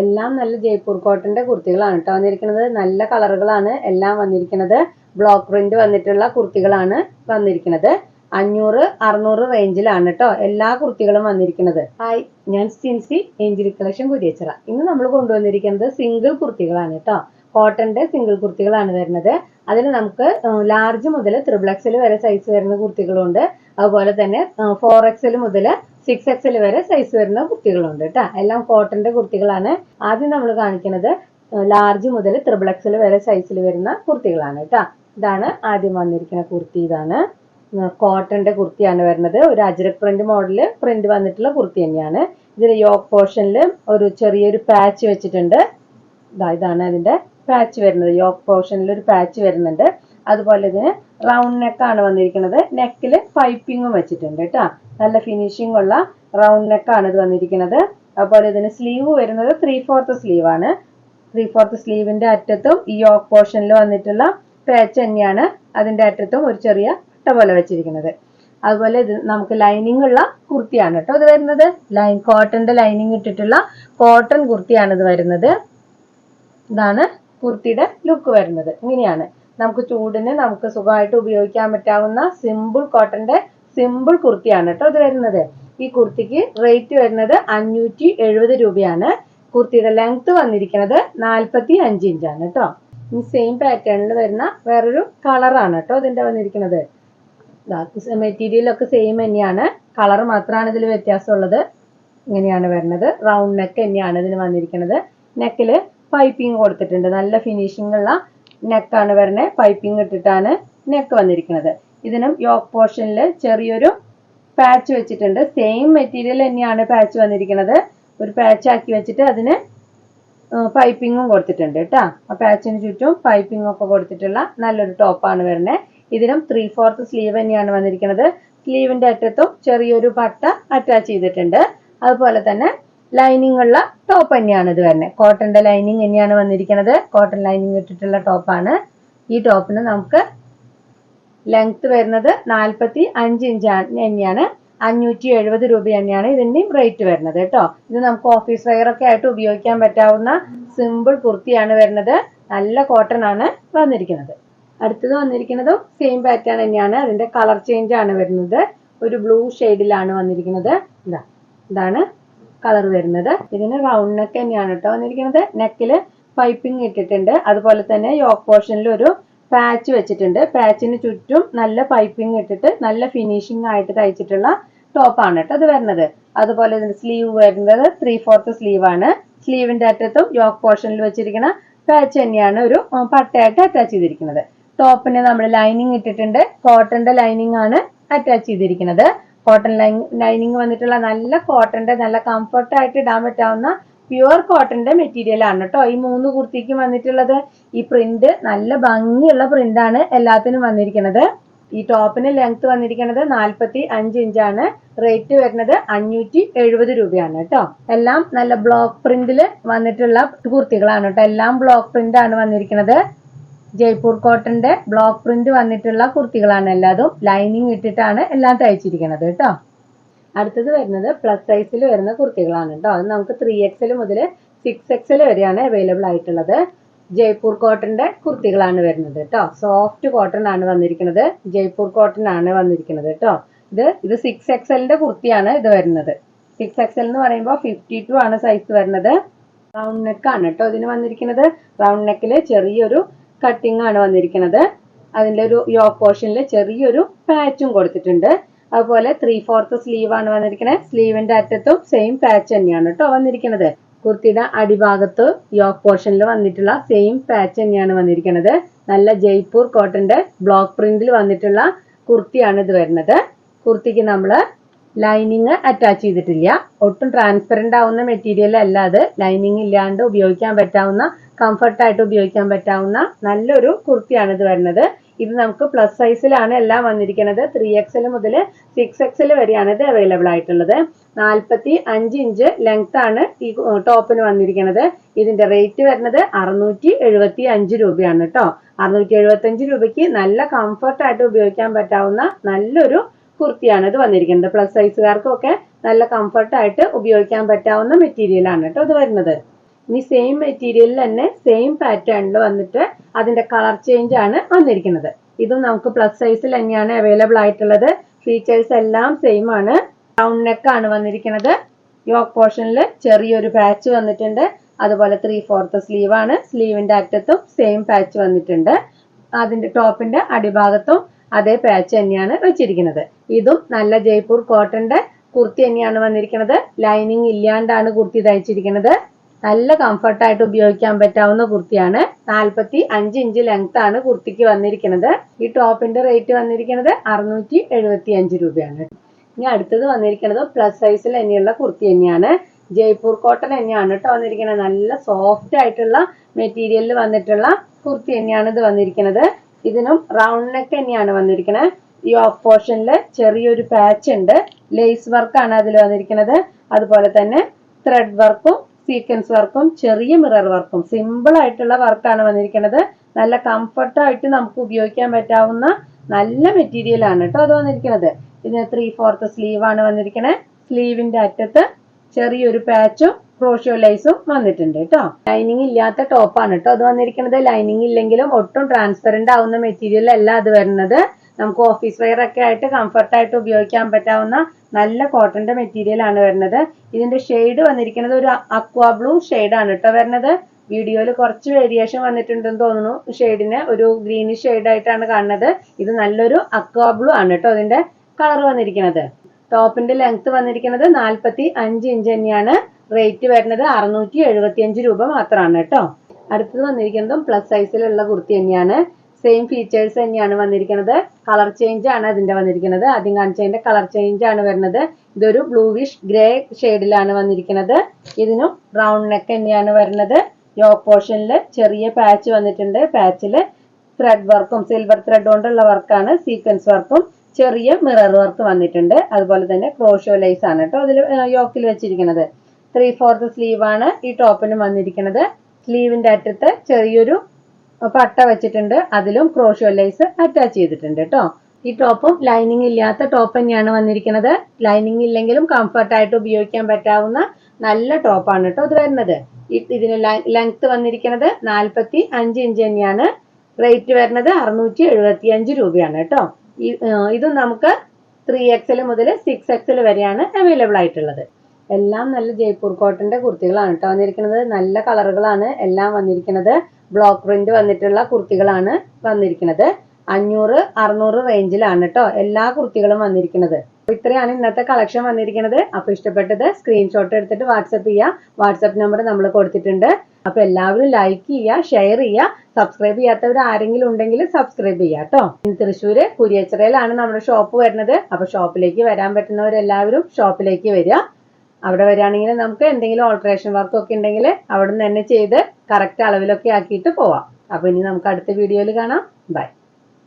എല്ലാം നല്ല ജയ്പൂർ കോട്ടന്റെ കുർത്തികളാണ് കേട്ടോ വന്നിരിക്കുന്നത്. നല്ല കളറുകളാണ് എല്ലാം വന്നിരിക്കുന്നത്. ബ്ലോക്ക് പ്രിന്റ് വന്നിട്ടുള്ള കുർത്തികളാണ് വന്നിരിക്കുന്നത്. അഞ്ഞൂറ് അറുന്നൂറ് റേഞ്ചിലാണ് കേട്ടോ എല്ലാ കുർത്തികളും വന്നിരിക്കുന്നത്. ഹായ് ഞാൻ സിൻസി എഞ്ചിരി കളക്ഷൻ കുരിയച്ചിറ. ഇന്ന് നമ്മൾ കൊണ്ടുവന്നിരിക്കുന്നത് സിംഗിൾ കുർത്തികളാണ് കേട്ടോ. കോട്ടന്റെ സിംഗിൾ കുർത്തികളാണ് വരുന്നത്. അതിൽ നമുക്ക് ലാർജ് മുതൽ ത്രിബിൾ എക്സൽ വരെ സൈസ് വരുന്ന കുർത്തികളുണ്ട്. അതുപോലെ തന്നെ ഫോർ എക്സൽ മുതൽ സിക്സ് എക്സൽ വരെ സൈസ് വരുന്ന കുർത്തികളുണ്ട് കേട്ടോ എല്ലാം കോട്ടന്റെ കുർത്തികളാണ് ആദ്യം നമ്മൾ കാണിക്കുന്നത് ലാർജ് മുതൽ ത്രിബിൾ എക്സൽ വരെ സൈസിൽ വരുന്ന കുർത്തികളാണ് കേട്ടോ ഇതാണ് ആദ്യം വന്നിരിക്കുന്ന കുർത്തി ഇതാണ്. കോട്ടന്റെ കുർത്തിയാണ് വരുന്നത്. ഒരു അജ്രക് പ്രിന്റ് മോഡൽ പ്രിന്റ് വന്നിട്ടുള്ള കുർത്തി തന്നെയാണ്. ഇതിന് യോക്ക് പോർഷനിൽ ഒരു ചെറിയൊരു പാച്ച് വെച്ചിട്ടുണ്ട്. ഇതാ ഇതാണ് അതിന്റെ പാച്ച് വരുന്നത്. യോക്ക് പോർഷനിൽ ഒരു പാച്ച് വരുന്നുണ്ട്. അതുപോലെ ഇതിന് റൗണ്ട് നെക്കാണ് വന്നിരിക്കുന്നത്. നെക്കിൽ പൈപ്പിങ്ങും വെച്ചിട്ടുണ്ട് കേട്ടോ. നല്ല ഫിനിഷിംഗ് ഉള്ള റൗണ്ട് നെക്കാണ് ഇത് വന്നിരിക്കുന്നത്. അതുപോലെ ഇതിന് സ്ലീവ് വരുന്നത് ത്രീ ഫോർത്ത് സ്ലീവ് ആണ്. ത്രീ ഫോർത്ത് സ്ലീവിന്റെ അറ്റത്തും ഈ യോക്ക് പോർഷനിൽ വന്നിട്ടുള്ള പാച്ച് തന്നെയാണ് അതിന്റെ അറ്റത്തും ഒരു ചെറിയ പട്ട പോലെ വെച്ചിരിക്കുന്നത്. അതുപോലെ ഇത് നമുക്ക് ലൈനിങ് ഉള്ള കുർത്തിയാണ് കേട്ടോ ഇത് വരുന്നത്. ലൈൻ കോട്ടന്റെ ലൈനിങ് ഇട്ടിട്ടുള്ള കോട്ടൺ കുർത്തിയാണ് ഇത് വരുന്നത്. ഇതാണ് കുർത്തിയുടെ ലുക്ക് വരുന്നത്. ഇങ്ങനെയാണ്. നമുക്ക് ചൂടിന് നമുക്ക് സുഖമായിട്ട് ഉപയോഗിക്കാൻ പറ്റാവുന്ന സിമ്പിൾ കോട്ടന്റെ സിമ്പിൾ കുർത്തിയാണ് കേട്ടോ ഇത് വരുന്നത്. ഈ കുർത്തിക്ക് റേറ്റ് വരുന്നത് അഞ്ഞൂറ്റി എഴുപത് രൂപയാണ്. കുർത്തിയുടെ ലെങ്ത് വന്നിരിക്കുന്നത് നാൽപ്പത്തി അഞ്ച് ഇഞ്ചാണ് കേട്ടോ. ഈ സെയിം പാറ്റേണിൽ വരുന്ന വേറൊരു കളറാണ് കേട്ടോ ഇതിന്റെ വന്നിരിക്കുന്നത്. മെറ്റീരിയൽ ഒക്കെ സെയിം തന്നെയാണ്. കളർ മാത്രമാണ് ഇതിൽ വ്യത്യാസമുള്ളത്. ഇങ്ങനെയാണ് വരുന്നത്. റൗണ്ട് നെക്ക് തന്നെയാണ് ഇതിന് വന്നിരിക്കുന്നത്. നെക്കിൽ പൈപ്പിംഗ് കൊടുത്തിട്ടുണ്ട്. നല്ല ഫിനിഷിംഗ് ഉള്ള നെക്കാണ് വരുന്നത്. പൈപ്പിംഗ് ഇട്ടിട്ടാണ് നെക്ക് വന്നിരിക്കുന്നത്. ഇതിനും യോക്ക് പോർഷനിൽ ചെറിയൊരു പാച്ച് വെച്ചിട്ടുണ്ട്. സെയിം മെറ്റീരിയൽ തന്നെയാണ് പാച്ച് വന്നിരിക്കുന്നത്. ഒരു പാച്ച് ആക്കി വെച്ചിട്ട് അതിന് പൈപ്പിങ്ങും കൊടുത്തിട്ടുണ്ട് കേട്ടോ. ആ പാച്ചിന് ചുറ്റും പൈപ്പിംഗ് ഒക്കെ കൊടുത്തിട്ടുള്ള നല്ലൊരു ടോപ്പാണ് വരുന്നത്. ഇതിനും ത്രീ ഫോർത്ത് സ്ലീവ് തന്നെയാണ് വന്നിരിക്കുന്നത്. സ്ലീവിന്റെ അറ്റത്തും ചെറിയൊരു പട്ട അറ്റാച്ച് ചെയ്തിട്ടുണ്ട്. അതുപോലെ തന്നെ ലൈനിങ് ഉള്ള ടോപ്പ് തന്നെയാണ് ഇത് വരുന്നത്. കോട്ടന്റെ ലൈനിങ് തന്നെയാണ് വന്നിരിക്കുന്നത്. കോട്ടൺ ലൈനിങ് ഇട്ടിട്ടുള്ള ടോപ്പാണ് ഈ ടോപ്പിന് നമുക്ക് ലെങ്ത് വരുന്നത് നാൽപ്പത്തി അഞ്ച് ഇഞ്ച് തന്നെയാണ്. അഞ്ഞൂറ്റി എഴുപത് രൂപ തന്നെയാണ് ഇതിന്റെയും റേറ്റ് വരുന്നത് കേട്ടോ. ഇത് നമുക്ക് ഓഫീസ് വെയർ ഒക്കെ ആയിട്ട് ഉപയോഗിക്കാൻ പറ്റാവുന്ന സിമ്പിൾ കുർത്തിയാണ് വരുന്നത്. നല്ല കോട്ടൺ ആണ് വന്നിരിക്കുന്നത്. അടുത്തത് വന്നിരിക്കുന്നതും സെയിം പാറ്റേൺ തന്നെയാണ്. അതിന്റെ കളർ ചേഞ്ച് ആണ് വരുന്നത്. ഒരു ബ്ലൂ ഷെയ്ഡിലാണ് വന്നിരിക്കുന്നത്. ഇതാ ഇതാണ് കളർ വരുന്നത്. ഇതിന് റൗണ്ട് നെക്ക് തന്നെയാണ് കേട്ടോ വന്നിരിക്കുന്നത്. നെക്കിൽ പൈപ്പിംഗ് ഇട്ടിട്ടുണ്ട്. അതുപോലെ തന്നെ യോക്ക് പോർഷനിൽ ഒരു പാച്ച് വെച്ചിട്ടുണ്ട്. പാച്ചിന് ചുറ്റും നല്ല പൈപ്പിംഗ് ഇട്ടിട്ട് നല്ല ഫിനിഷിംഗ് ആയിട്ട് തയ്ച്ചിട്ടുള്ള ടോപ്പാണ് കേട്ടോ അത് വരുന്നത്. അതുപോലെ ഇതിന്റെ സ്ലീവ് വരുന്നത് ത്രീ ഫോർത്ത് സ്ലീവ് ആണ്. സ്ലീവിന്റെ അറ്റത്തും യോക്ക് പോർഷനിൽ വെച്ചിരിക്കുന്ന പാച്ച് തന്നെയാണ് ഒരു പട്ടയായിട്ട് അറ്റാച്ച് ചെയ്തിരിക്കുന്നത്. ടോപ്പിന് നമ്മൾ ലൈനിങ് ഇട്ടിട്ടുണ്ട്. കോട്ടന്റെ ലൈനിങ് ആണ് അറ്റാച്ച് ചെയ്തിരിക്കുന്നത്. കോട്ടൺ ലൈനിങ് വന്നിട്ടുള്ള നല്ല കോട്ടന്റെ നല്ല കംഫർട്ട് ആയിട്ട് ഇടാൻ പറ്റാവുന്ന പ്യുവർ കോട്ടന്റെ മെറ്റീരിയൽ ആണ് കേട്ടോ ഈ മൂന്ന് കുർത്തിക്കും വന്നിട്ടുള്ളത് ഈ പ്രിന്റ് നല്ല ഭംഗിയുള്ള പ്രിന്റ് ആണ് എല്ലാത്തിനും വന്നിരിക്കുന്നത് ഈ ടോപ്പിന് ലെങ്ത് വന്നിരിക്കുന്നത് നാൽപ്പത്തി അഞ്ച് ഇഞ്ചാണ് റേറ്റ് വരുന്നത് അഞ്ഞൂറ്റി എഴുപത് രൂപയാണ് കേട്ടോ എല്ലാം നല്ല ബ്ലോക്ക് പ്രിന്റിൽ വന്നിട്ടുള്ള കുർത്തികളാണ് കേട്ടോ എല്ലാം ബ്ലോക്ക് പ്രിന്റ് ആണ് വന്നിരിക്കുന്നത് ജയ്പൂർ കോട്ടന്റെ ബ്ലോക്ക് പ്രിന്റ് വന്നിട്ടുള്ള കുർത്തികളാണ് എല്ലാതും. ലൈനിങ് ഇട്ടിട്ടാണ് എല്ലാം തയ്ച്ചിരിക്കുന്നത് കേട്ടോ. അടുത്തത് വരുന്നത് പ്ലസ് സൈസിൽ വരുന്ന കുർത്തികളാണ് കേട്ടോ. അത് നമുക്ക് ത്രീ എക്സൽ മുതൽ സിക്സ് എക്സൽ വരെയാണ് അവൈലബിൾ ആയിട്ടുള്ളത്. ജയ്പൂർ കോട്ടന്റെ കുർത്തികളാണ് വരുന്നത് കേട്ടോ. സോഫ്റ്റ് കോട്ടൺ ആണ് വന്നിരിക്കുന്നത്. ജയ്പൂർ കോട്ടൺ ആണ് വന്നിരിക്കുന്നത് കേട്ടോ. ഇത് ഇത് സിക്സ് എക്സലിന്റെ കുർത്തിയാണ് ഇത് വരുന്നത്. സിക്സ് എക്സൽ എന്ന് പറയുമ്പോൾ ഫിഫ്റ്റി ടു ആണ് സൈസ് വരുന്നത്. റൗണ്ട് നെക്ക് ആണ് കേട്ടോ ഇതിന് വന്നിരിക്കുന്നത്. റൗണ്ട് നെക്കിൽ ചെറിയൊരു കട്ടിംഗ് ആണ് വന്നിരിക്കുന്നത്. അതിന്റെ ഒരു യോ പോർഷനിൽ ചെറിയൊരു പാച്ചും കൊടുത്തിട്ടുണ്ട്. അതുപോലെ ത്രീ ഫോർത്ത് സ്ലീവ് ആണ് വന്നിരിക്കുന്നത്. സ്ലീവിന്റെ അറ്റത്തും സെയിം പാച്ച് തന്നെയാണ് കേട്ടോ വന്നിരിക്കുന്നത്. കുർത്തിയുടെ അടിഭാഗത്ത് യോക്ക് പോർഷനിൽ വന്നിട്ടുള്ള സെയിം പാച്ച് തന്നെയാണ് വന്നിരിക്കുന്നത്. നല്ല ജയ്പൂർ കോട്ടന്റെ ബ്ലോക്ക് പ്രിന്റിൽ വന്നിട്ടുള്ള കുർത്തിയാണ് ഇത് വരുന്നത്. കുർത്തിക്ക് നമ്മൾ ലൈനിങ് അറ്റാച്ച് ചെയ്തിട്ടില്ല. ഒട്ടും ട്രാൻസ്പെറന്റ് ആവുന്ന മെറ്റീരിയൽ അല്ല അത്. ലൈനിങ് ഇല്ലാണ്ട് ഉപയോഗിക്കാൻ പറ്റാവുന്ന കംഫർട്ടായിട്ട് ഉപയോഗിക്കാൻ പറ്റാവുന്ന നല്ലൊരു കുർത്തിയാണ് ഇത് വരുന്നത്. ഇത് നമുക്ക് പ്ലസ് സൈസിലാണ് എല്ലാം വന്നിരിക്കുന്നത്. ത്രീ എക്സൽ മുതൽ സിക്സ് എക്സൽ വരെയാണ് ഇത് അവൈലബിൾ ആയിട്ടുള്ളത്. നാൽപ്പത്തി അഞ്ച് ഇഞ്ച് ലെങ്ത് ആണ് ഈ ടോപ്പിന് വന്നിരിക്കുന്നത്. ഇതിന്റെ റേറ്റ് വരുന്നത് അറുന്നൂറ്റി എഴുപത്തി അഞ്ച് രൂപയാണ് കേട്ടോ അറുന്നൂറ്റി എഴുപത്തി അഞ്ച് രൂപയ്ക്ക് നല്ല കംഫർട്ടായിട്ട് ഉപയോഗിക്കാൻ പറ്റാവുന്ന നല്ലൊരു കുർത്തിയാണ് ഇത് വന്നിരിക്കുന്നത്. പ്ലസ് സൈസുകാർക്കൊക്കെ നല്ല കംഫർട്ടായിട്ട് ഉപയോഗിക്കാൻ പറ്റാവുന്ന മെറ്റീരിയലാണ് കേട്ടോ ഇത് വരുന്നത്. ഇനി സെയിം മെറ്റീരിയലിൽ തന്നെ സെയിം പാറ്റേണിൽ വന്നിട്ട് അതിന്റെ കളർ ചേഞ്ച് ആണ് വന്നിരിക്കുന്നത്. ഇതും നമുക്ക് പ്ലസ് സൈസിൽ തന്നെയാണ് അവൈലബിൾ ആയിട്ടുള്ളത്. ഫീച്ചേഴ്സ് എല്ലാം സെയിം ആണ്. റൗണ്ട് നെക്ക് ആണ് വന്നിരിക്കുന്നത്. യോക്ക് പോർഷനിൽ ചെറിയൊരു പാച്ച് വന്നിട്ടുണ്ട്. അതുപോലെ ത്രീ ഫോർത്ത് സ്ലീവ് ആണ്. സ്ലീവിന്റെ അറ്റത്തും സെയിം പാച്ച് വന്നിട്ടുണ്ട്. അതിന്റെ ടോപ്പിന്റെ അടിഭാഗത്തും അതേ പാച്ച് തന്നെയാണ് വെച്ചിരിക്കുന്നത്. ഇതും നല്ല ജയ്പൂർ കോട്ടന്റെ കുർത്തി തന്നെയാണ് വന്നിരിക്കുന്നത്. ലൈനിങ് ഇല്ലാണ്ടാണ് കുർത്തി തയ്ച്ചിരിക്കുന്നത്. നല്ല കംഫർട്ടായിട്ട് ഉപയോഗിക്കാൻ പറ്റാവുന്ന കുർത്തിയാണ്. നാൽപ്പത്തി അഞ്ച് ഇഞ്ച് ലെങ്ത് ആണ് കുർത്തിക്ക് വന്നിരിക്കുന്നത്. ഈ ടോപ്പിന്റെ റേറ്റ് വന്നിരിക്കുന്നത് അറുന്നൂറ്റി എഴുപത്തി അഞ്ച് രൂപയാണ്. ഇനി അടുത്തത് വന്നിരിക്കുന്നത് പ്ലസ് സൈസിൽ തന്നെയുള്ള കുർത്തി തന്നെയാണ്. ജയ്പൂർ കോട്ടൺ തന്നെയാണ് കേട്ടോ വന്നിരിക്കുന്നത്. നല്ല സോഫ്റ്റ് ആയിട്ടുള്ള മെറ്റീരിയലിൽ വന്നിട്ടുള്ള കുർത്തി തന്നെയാണ് ഇത് വന്നിരിക്കുന്നത്. ഇതിനും റൗണ്ട് നെക്ക് തന്നെയാണ് വന്നിരിക്കുന്നത്. ഈ ഓഫ് പോർഷനിൽ ചെറിയൊരു പാച്ച് ഉണ്ട്. ലേസ് വർക്കാണ് അതിൽ വന്നിരിക്കുന്നത്. അതുപോലെ തന്നെ ത്രെഡ് വർക്കും സീക്വൻസ് വർക്കും ചെറിയ മിറർ വർക്കും സിമ്പിൾ ആയിട്ടുള്ള വർക്കാണ് വന്നിരിക്കുന്നത്. നല്ല കംഫർട്ടായിട്ട് നമുക്ക് ഉപയോഗിക്കാൻ പറ്റാവുന്ന നല്ല മെറ്റീരിയൽ ആണ് കേട്ടോ അത് വന്നിരിക്കുന്നത്. ഇതിന് ത്രീ ഫോർത്ത് സ്ലീവ് ആണ് വന്നിരിക്കുന്നത് സ്ലീവിന്റെ അറ്റത്ത് ചെറിയൊരു പാച്ചും ക്രോഷ്യോ ലൈസും വന്നിട്ടുണ്ട് കേട്ടോ ലൈനിങ് ഇല്ലാത്ത ടോപ്പാണ് കേട്ടോ അത് വന്നിരിക്കുന്നത് ലൈനിങ് ഇല്ലെങ്കിലും ഒട്ടും ട്രാൻസ്പെറന്റ് ആവുന്ന മെറ്റീരിയൽ അല്ല അത് വരുന്നത്. നമുക്ക് ഓഫീസ് വെയർ ഒക്കെ ആയിട്ട് കംഫർട്ടായിട്ട് ഉപയോഗിക്കാൻ പറ്റാവുന്ന നല്ല കോട്ടന്റെ മെറ്റീരിയൽ ആണ് വരുന്നത്. ഇതിന്റെ ഷെയ്ഡ് വന്നിരിക്കുന്നത് ഒരു അക്വാ ബ്ലൂ ആണ് കേട്ടോ വരുന്നത്. വീഡിയോയിൽ കുറച്ച് വേരിയേഷൻ വന്നിട്ടുണ്ടെന്ന് തോന്നുന്നു. ഷെയ്ഡിന് ഒരു ഗ്രീനിഷ് ഷെയ്ഡ് ആയിട്ടാണ് കാണുന്നത്. ഇത് നല്ലൊരു അക്വാ ബ്ലൂ ആണ് കേട്ടോ അതിന്റെ കളർ വന്നിരിക്കുന്നത്. ടോപ്പിന്റെ ലെങ്ത് വന്നിരിക്കുന്നത് നാൽപ്പത്തി അഞ്ച് ഇഞ്ച് തന്നെയാണ്. റേറ്റ് വരുന്നത് അറുന്നൂറ്റി എഴുപത്തി അഞ്ച് രൂപ മാത്രമാണ് കേട്ടോ അടുത്തത് വന്നിരിക്കുന്നതും പ്ലസ് സൈസിലുള്ള കുർത്തി തന്നെയാണ്. സെയിം ഫീച്ചേഴ്സ് തന്നെയാണ് വന്നിരിക്കുന്നത്. കളർ ചേഞ്ച് ആണ് അതിന്റെ വന്നിരിക്കുന്നത്. ആദ്യം കാണിച്ചതിന്റെ കളർ ചേഞ്ച് ആണ് വരുന്നത്. ഇതൊരു ബ്ലൂവിഷ് ഗ്രേ ഷെയ്ഡിലാണ് വന്നിരിക്കുന്നത്. ഇതിനും റൗണ്ട് നെക്ക് തന്നെയാണ് വരുന്നത്. യോക്ക് പോർഷനിൽ ചെറിയ പാച്ച് വന്നിട്ടുണ്ട്. പാച്ചിൽ ത്രെഡ് വർക്കും സിൽവർ ത്രെഡ് കൊണ്ടുള്ള വർക്കാണ് സീക്വൻസ് വർക്കും ചെറിയ മിറർ വർക്ക് വന്നിട്ടുണ്ട്. അതുപോലെ തന്നെ ക്രോഷോ ലൈസ് ആണ് കേട്ടോ അതിൽ യോക്കിൽ വെച്ചിരിക്കുന്നത്. ത്രീ ഫോർത്ത് സ്ലീവ് ആണ് ഈ ടോപ്പിന് വന്നിരിക്കുന്നത്. സ്ലീവിന്റെ അറ്റത്ത് ചെറിയൊരു പട്ട വെച്ചിട്ടുണ്ട്. അതിലും ക്രോഷ്യോ ലൈസ് അറ്റാച്ച് ചെയ്തിട്ടുണ്ട് കേട്ടോ. ഈ ടോപ്പും ലൈനിങ് ഇല്ലാത്ത ടോപ്പ് തന്നെയാണ് വന്നിരിക്കുന്നത്. ലൈനിങ് ഇല്ലെങ്കിലും കംഫർട്ടായിട്ട് ഉപയോഗിക്കാൻ പറ്റാവുന്ന നല്ല ടോപ്പാണ് കേട്ടോ ഇത് വരുന്നത്. ഇതിന് ലെങ്ത് വന്നിരിക്കുന്നത് നാൽപ്പത്തി അഞ്ച് ഇഞ്ച് തന്നെയാണ്. റേറ്റ് വരുന്നത് അറുന്നൂറ്റി എഴുപത്തി അഞ്ച് രൂപയാണ് കേട്ടോ ഇതും നമുക്ക് ത്രീ എക്സൽ മുതൽ സിക്സ് എക്സൽ വരെയാണ് അവൈലബിൾ ആയിട്ടുള്ളത്. എല്ലാം നല്ല ജയ്പൂർ കോട്ടന്റെ കുർത്തികളാണ് കേട്ടോ വന്നിരിക്കുന്നത്. നല്ല കളറുകളാണ് എല്ലാം വന്നിരിക്കുന്നത്. ബ്ലോക്ക് പ്രിന്റ് വന്നിട്ടുള്ള കുർത്തികളാണ് വന്നിരിക്കുന്നത്. അഞ്ഞൂറ് അറുന്നൂറ് റേഞ്ചിലാണ് കേട്ടോ എല്ലാ കുർത്തികളും വന്നിരിക്കുന്നത്. അപ്പൊ ഇത്രയാണ് ഇന്നത്തെ കളക്ഷൻ വന്നിരിക്കുന്നത്. അപ്പൊ ഇഷ്ടപ്പെട്ടത് സ്ക്രീൻഷോട്ട് എടുത്തിട്ട് വാട്സപ്പ് ചെയ്യുക വാട്സപ്പ് നമ്പർ നമ്മൾ കൊടുത്തിട്ടുണ്ട്. അപ്പൊ എല്ലാവരും ലൈക്ക് ചെയ്യുക ഷെയർ ചെയ്യുക സബ്സ്ക്രൈബ് ചെയ്യാത്തവർ ആരെങ്കിലും ഉണ്ടെങ്കിൽ സബ്സ്ക്രൈബ് ചെയ്യുക കേട്ടോ തൃശ്ശൂര് കുരിയച്ചിറയിലാണ് നമ്മുടെ ഷോപ്പ് വരുന്നത്. അപ്പൊ ഷോപ്പിലേക്ക് വരാൻ പറ്റുന്നവരെല്ലാവരും ഷോപ്പിലേക്ക് വരിക. അവിടെ വരികയാണെങ്കിൽ നമുക്ക് എന്തെങ്കിലും ഓൾട്രേഷൻ വർക്ക് ഒക്കെ ഉണ്ടെങ്കിൽ അവിടെ നിന്ന് തന്നെ ചെയ്ത് കറക്റ്റ് അളവിലൊക്കെ ആക്കിയിട്ട് പോവാം. അപ്പോൾ ഇനി നമുക്ക് അടുത്ത വീഡിയോയിൽ കാണാം. ബൈ